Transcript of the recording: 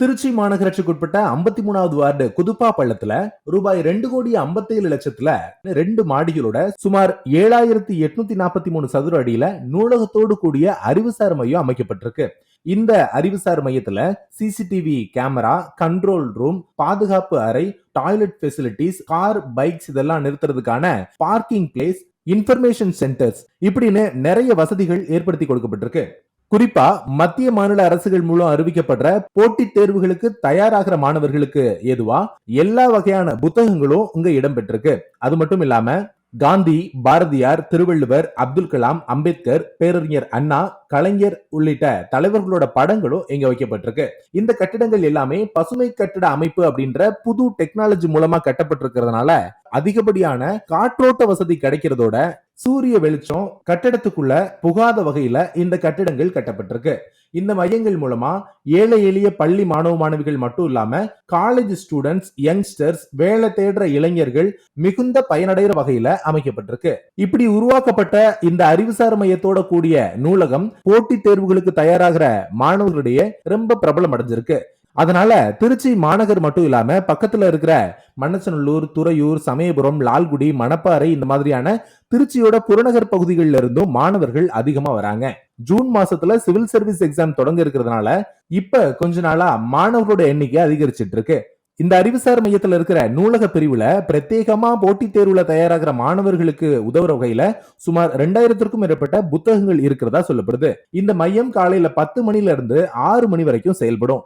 திருச்சி மாநகராட்சிக்குட்பட்ட ஐம்பத்தி மூணாவது வார்டு குதுப்பா பள்ளத்துல ரூபாய் ரெண்டு கோடி ஐம்பத்தேழு லட்சத்துல ரெண்டு மாடிகளோட சுமார் ஏழாயிரத்தி எட்நூத்தி நாற்பத்தி மூணு சதுர அடியில நூலகத்தோடு கூடிய அறிவுசார் மையம் அமைக்கப்பட்டிருக்கு. இந்த அறிவுசார் மையத்துல சிசிடிவி கேமரா கண்ட்ரோல் ரூம் பாதுகாப்பு அறை டாய்லெட் ஃபெசிலிட்டிஸ் கார் பைக்ஸ் இதெல்லாம் நிறுத்துறதுக்கான பார்க்கிங் பிளேஸ் இன்ஃபர்மேஷன் சென்டர்ஸ் இப்படின்னு நிறைய வசதிகள் ஏற்படுத்தி கொடுக்கப்பட்டிருக்கு. குறிப்பா மத்திய மாநில அரசுகள் மூலம் அறிவிக்கப்படுற போட்டித் தேர்வுகளுக்கு தயாராகிற மாணவர்களுக்கு ஏதுவா எல்லா வகையான புத்தகங்களும் இங்க இடம்பெற்றிருக்கு. அது மட்டும் இல்லாம காந்தி பாரதியார் திருவள்ளுவர் அப்துல் கலாம் அம்பேத்கர் பேரறிஞர் அண்ணா கலைஞர் உள்ளிட்ட தலைவர்களோட படங்களும் இங்க வைக்கப்பட்டிருக்கு. இந்த கட்டிடங்கள் எல்லாமே பசுமை கட்டிட அமைப்பு அப்படின்ற புது டெக்னாலஜி மூலமா கட்டப்பட்டிருக்கிறதுனால அதிகப்படியான காற்றோட்ட வசதி கிடைக்கிறதோட சூரிய வெளிச்சம் கட்டிடத்துக்குள்ள புகாத வகையில இந்த கட்டிடங்கள் கட்டப்பட்டிருக்கு. இந்த மையங்கள் மூலமா ஏழை எளிய பள்ளி மாணவ மாணவிகள் மட்டும் இல்லாம காலேஜ் ஸ்டூடெண்ட்ஸ் யங்ஸ்டர்ஸ் வேலை தேடுற இளைஞர்கள் மிகுந்த பயனடைகிற வகையில அமைக்கப்பட்டிருக்கு. இப்படி உருவாக்கப்பட்ட இந்த அறிவுசார் மையத்தோட கூடிய நூலகம் போட்டித் தேர்வுகளுக்கு தயாராகிற மாணவர்களிடையே ரொம்ப பிரபலம் அடைஞ்சிருக்கு அதனால திருச்சி மாநகர் மட்டும் இல்லாம பக்கத்துல இருக்கிற மண்ணச்சநல்லூர் துறையூர் சமயபுரம் லால்குடி மணப்பாறை இந்த மாதிரியான திருச்சியோட புறநகர் பகுதிகளில் இருந்தும் மாணவர்கள் அதிகமா வராங்க. ஜூன் மாசத்துல சிவில் சர்வீஸ் எக்ஸாம் தொடங்க இருக்கிறதுனால இப்ப கொஞ்ச நாளா மாணவர்களோட எண்ணிக்கை அதிகரிச்சிட்டு இருக்கு இந்த அறிவுசார் மையத்தில் இருக்கிற நூலக பிரிவுல பிரத்யேகமா போட்டித் தேர்வுல தயாராகிற மாணவர்களுக்கு உதவுற வகையில சுமார் ரெண்டாயிரத்திற்கும் மேற்பட்ட புத்தகங்கள் இருக்கிறதா சொல்லப்படுது. இந்த மையம் காலையில பத்து மணில இருந்து ஆறு மணி வரைக்கும் செயல்படும்.